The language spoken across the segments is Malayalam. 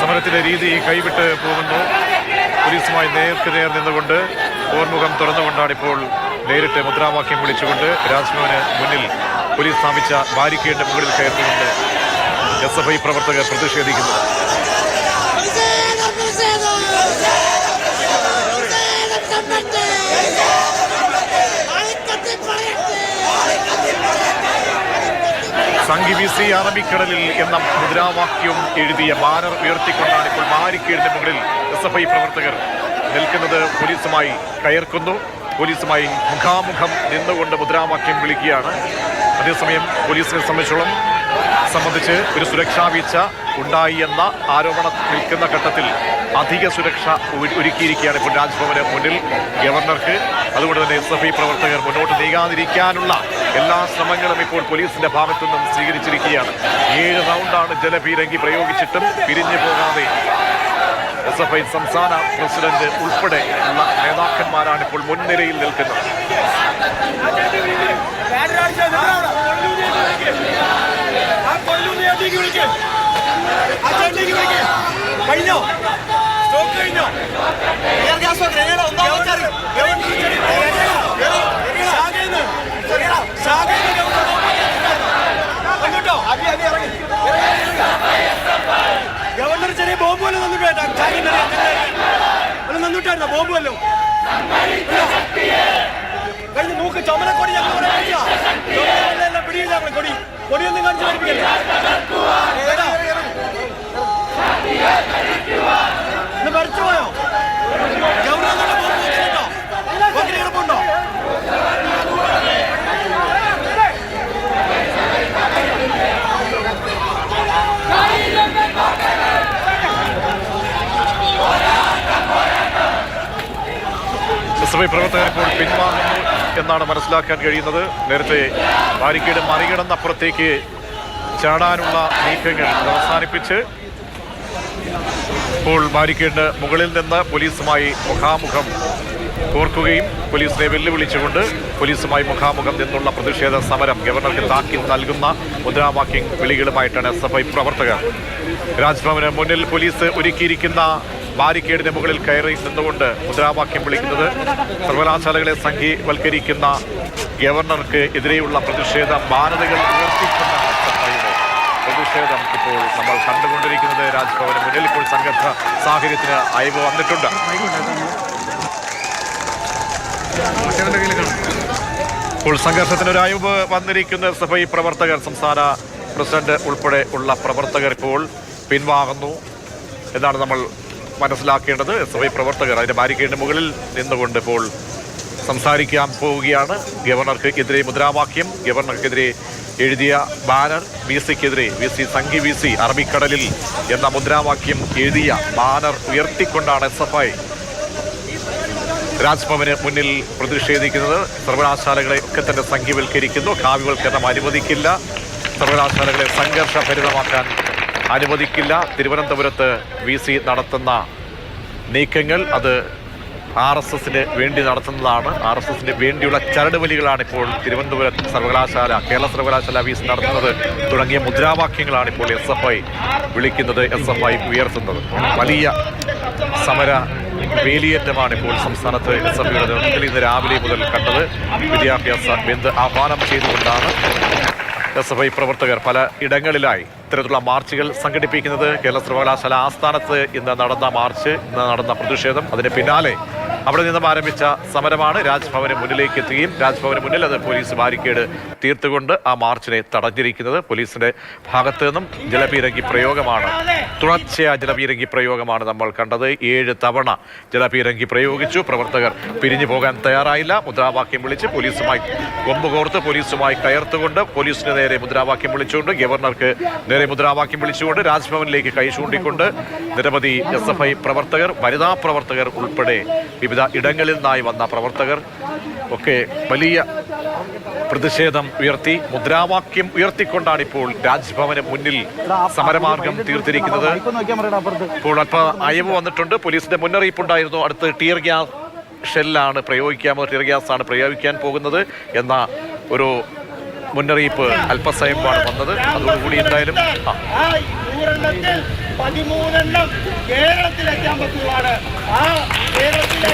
സമരത്തിന്റെ രീതി കൈവിട്ട് പോകുന്നു. പോലീസുമായി നേർക്കുനേർ നിന്നുകൊണ്ട് പോർമുഖം തുറന്നുകൊണ്ടാണ് ഇപ്പോൾ നേരിട്ട് മുദ്രാവാക്യം വിളിച്ചുകൊണ്ട് രാജ്ഭവന് മുന്നിൽ പോലീസ് സ്ഥാപിച്ച ബാരിക്കേഡിന്റെ മുകളിൽ കയറുന്നുണ്ട് എസ് എഫ് ഐ പ്രവർത്തകർ പ്രതിഷേധിക്കുന്നു Let's പ്രതിഷേധം സംഘി വി സി അറബിക്കടലിൽ എന്ന മുദ്രാവാക്യം എഴുതിയ ബാനർ ഉയർത്തിക്കൊണ്ടാണ് ഇപ്പോൾ ബാരിക്കേഡിന്റെ മുകളിൽ എസ് എഫ് ഐ പ്രവർത്തകർ നിൽക്കുന്നത്. പോലീസുമായി കയർക്കുന്നു. പോലീസുമായി മുഖാമുഖം നിന്നുകൊണ്ട് മുദ്രാവാക്യം വിളിക്കുകയാണ്. അതേസമയം പോലീസിനെ സംബന്ധിച്ചോളം സംബന്ധിച്ച് ഒരു സുരക്ഷാ വീഴ്ച ഉണ്ടായി എന്ന ആരോപണം നിൽക്കുന്ന ഘട്ടത്തിൽ അധിക സുരക്ഷ ഒരുക്കിയിരിക്കുകയാണ് ഇപ്പോൾ രാജ്ഭവന് മുന്നിൽ ഗവർണർക്ക്. അതുകൊണ്ട് തന്നെ എസ് എഫ് ഐ പ്രവർത്തകർ മുന്നോട്ട് നീങ്ങാതിരിക്കാനുള്ള എല്ലാ ശ്രമങ്ങളും ഇപ്പോൾ പോലീസിന്റെ ഭാഗത്തു നിന്നും സ്വീകരിച്ചിരിക്കുകയാണ്. ഏഴ് റൗണ്ടാണ് ജലപീരങ്കി പ്രയോഗിച്ചിട്ടും പിരിഞ്ഞു പോകാതെ എസ് എഫ് ഐ സംസ്ഥാന പ്രസിഡന്റ് ഉൾപ്പെടെ ഉള്ള നേതാക്കന്മാരാണ് ഇപ്പോൾ മുൻനിരയിൽ നിൽക്കുന്നത്. കഴിഞ്ഞോ? സ്റ്റോക്ക് കഴിഞ്ഞോ? വല്ലതും ബോംബല്ലോ കഴിഞ്ഞ മൂക്ക് ചുമലക്കൊടി ഞങ്ങൾ ഇവിടെ പിടിച്ചാ. ചുമലയെല്ലാം പിടിയില്ല കൊടി. കൊടിയൊന്നും കാണിച്ചു പഠിപ്പിക്കല്ലേ? എസ് ഐ പ്രവർത്തകർ ഇപ്പോൾ എന്നാണ് മനസ്സിലാക്കാൻ കഴിയുന്നത്. നേരത്തെ ബാരിക്കേഡ് മറികടന്നപ്പുറത്തേക്ക് ചാടാനുള്ള നീക്കങ്ങൾ അവസാനിപ്പിച്ച് ഇപ്പോൾ ബാരിക്കേഡ് മുകളിൽ നിന്ന് പോലീസുമായി മുഖാമുഖം കോർക്കുകയും പോലീസിനെ വെല്ലുവിളിച്ചുകൊണ്ട് പോലീസുമായി മുഖാമുഖം നിന്നുള്ള പ്രതിഷേധ സമരം ഗവർണർക്ക് താക്കീത് നൽകുന്ന മുദ്രാവാക്യം വിളികളുമായിട്ടാണ് എസ് പ്രവർത്തകർ. രാജ്ഭവന് മുന്നിൽ പോലീസ് ഒരുക്കിയിരിക്കുന്ന ബാരിക്കേഡിന് മുകളിൽ കയറി നിന്നുകൊണ്ട് മുദ്രാവാക്യം വിളിക്കുന്നത് സർവകലാശാലകളെ സംഘീവൽക്കരിക്കുന്ന ഗവർണർക്ക് എതിരെയുള്ള പ്രതിഷേധ ബാനതകൾ പ്രതിഷേധം ഇപ്പോൾ നമ്മൾ കണ്ടുകൊണ്ടിരിക്കുന്നത് രാജ്ഭവന് മുന്നിൽ. ഇപ്പോൾ സംഘർഷ സാഹചര്യത്തിന് അയവ് വന്നിട്ടുണ്ട്. ഇപ്പോൾ സംഘർഷത്തിന് ഒരു അയവ് വന്നിരിക്കുന്ന എസ് പ്രവർത്തകർ സംസ്ഥാന പ്രസിഡന്റ് ഉൾപ്പെടെ ഉള്ള പ്രവർത്തകർ ഇപ്പോൾ പിൻവാങ്ങുന്നു. എന്നാണ് നമ്മൾ മനസ്സിലാക്കേണ്ടത് എസ് എഫ് ഐ പ്രവർത്തകർ അതിന്റെ ബാരിക്കേഡിന് മുകളിൽ നിന്നുകൊണ്ട് ഇപ്പോൾ സംസാരിക്കാൻ പോവുകയാണ്. ഗവർണർക്കെതിരെ മുദ്രാവാക്യം ഗവർണർക്കെതിരെ എഴുതിയ banner V സിക്കെതിരെ V C Sanghi V C അറബിക്കടലിൽ എന്ന മുദ്രാവാക്യം എഴുതിയ ബാനർ ഉയർത്തിക്കൊണ്ടാണ് എസ് എഫ് ഐ രാജ്ഭവന് മുന്നിൽ പ്രതിഷേധിക്കുന്നത്. സർവകലാശാലകളെ ഒക്കെ തന്നെ സംഘീവൽക്കരിക്കുന്നു. കാവ്യവൽക്കരണം അനുവദിക്കില്ല. സർവകലാശാലകളെ സംഘർഷഭരിതമാക്കാൻ അനുവദിക്കില്ല. തിരുവനന്തപുരത്ത് വി സി നടത്തുന്ന നീക്കങ്ങൾ അത് ആർ എസ് എസിന് വേണ്ടി നടത്തുന്നതാണ്. ആർ എസ് എസിന് വേണ്ടിയുള്ള ചരടുവലികളാണ് ഇപ്പോൾ തിരുവനന്തപുരം സർവകലാശാല കേരള സർവകലാശാല വി സി നടത്തുന്നത് തുടങ്ങിയ മുദ്രാവാക്യങ്ങളാണ് ഇപ്പോൾ എസ് എഫ് ഐ വിളിക്കുന്നത് എസ് എഫ് ഐ ഉയർത്തുന്നത്. വലിയ സമര വേലിയേറ്റമാണ് ഇപ്പോൾ സംസ്ഥാനത്ത് എസ് എഫ് ഐയുടെ നേതൃത്വത്തിൽ ഇന്ന് രാവിലെ മുതൽ കണ്ടത്. വിദ്യാഭ്യാസ ബന്ദ് ആഹ്വാനം ചെയ്തുകൊണ്ടാണ് എസ് എഫ് ഐ പ്രവർത്തകർ പല ഇടങ്ങളിലായി ഇത്തരത്തിലുള്ള മാർച്ചുകൾ സംഘടിപ്പിക്കുന്നത് കേരള സർവകലാശാല ആസ്ഥാനത്ത് ഇന്ന് നടന്ന മാർച്ച് ഇന്ന് നടന്ന പ്രതിഷേധം. അതിന് പിന്നാലെ അവിടെ നിന്നും ആരംഭിച്ച സമരമാണ്. രാജ്ഭവന് മുന്നിലേക്ക് എത്തുകയും രാജ്ഭവന് മുന്നിൽ അത് പോലീസ് ബാരിക്കേഡ് തീർത്തുകൊണ്ട് ആ മാർച്ചിനെ തടഞ്ഞിരിക്കുന്നത് പോലീസിന്റെ ഭാഗത്തു നിന്നും ജലപീരങ്കി പ്രയോഗമാണ്. തുടർച്ചയായ ജലപീരങ്കി പ്രയോഗമാണ് നമ്മൾ കണ്ടത്. ഏഴ് തവണ ജലപീരങ്കി പ്രയോഗിച്ചു. പ്രവർത്തകർ പിരിഞ്ഞു പോകാൻ തയ്യാറായില്ല. മുദ്രാവാക്യം വിളിച്ച് പോലീസുമായി കൊമ്പ് കോർത്ത് പോലീസുമായി കയർത്തുകൊണ്ട് പോലീസിന് നേരെ മുദ്രാവാക്യം വിളിച്ചുകൊണ്ട് ഗവർണർക്ക് നേരെ മുദ്രാവാക്യം വിളിച്ചുകൊണ്ട് രാജ്ഭവനിലേക്ക് കൈ ചൂണ്ടിക്കൊണ്ട് നിരവധി എസ് എഫ് ഐ പ്രവർത്തകർ വനിതാ പ്രവർത്തകർ ഉൾപ്പെടെ വിവിധ ഇടങ്ങളിൽ നിന്നായി വന്ന പ്രവർത്തകർ ഒക്കെ വലിയ പ്രതിഷേധം ഉയർത്തി മുദ്രാവാക്യം ഉയർത്തിക്കൊണ്ടാണ് ഇപ്പോൾ രാജ്ഭവന് മുന്നിൽ സമരമാർഗം തീർത്തിരിക്കുന്നത്. ഇപ്പോൾ അല്പ അയവ് വന്നിട്ടുണ്ട്. പോലീസിന്റെ മുന്നറിയിപ്പുണ്ടായിരുന്നു. അടുത്ത് ടിയർ ഗ്യാസ് ഷെല്ലാണ് പ്രയോഗിക്കാമോ ടിയർ ഗ്യാസ് ആണ് പ്രയോഗിക്കാൻ പോകുന്നത് എന്ന ഒരു മുന്നറിയിപ്പ് അല്പസമയമാണ് വന്നത്. അതോടുകൂടി എന്തായാലും പതിമൂന്നെണ്ണം കേരളത്തിലെത്താൻ പറ്റുള്ളതാണ് ആ കേരളത്തിലെ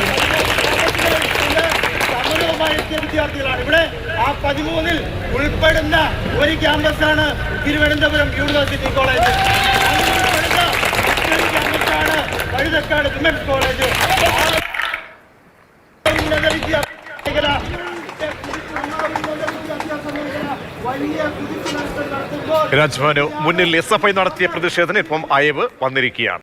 എത്തിയ വിദ്യാർത്ഥികളാണ്. ഇവിടെ ആ പതിമൂന്നിൽ ഉൾപ്പെടുന്ന ഒരു ക്യാമ്പസാണ് തിരുവനന്തപുരം യൂണിവേഴ്സിറ്റി കോളേജ് ക്യാമ്പസാണ് വഴുതക്കാട് വിമൻസ് കോളേജ് ആ ഉന്നത വിദ്യാഭ്യാസ മേഖല വലിയ കുതിച്ചു നടത്തുമ്പോൾ രാജ്ഭവന് മുന്നിൽ എസ് എഫ് ഐ നടത്തിയ പ്രതിഷേധത്തിന് ഇപ്പം അയവ് വന്നിരിക്കുകയാണ്.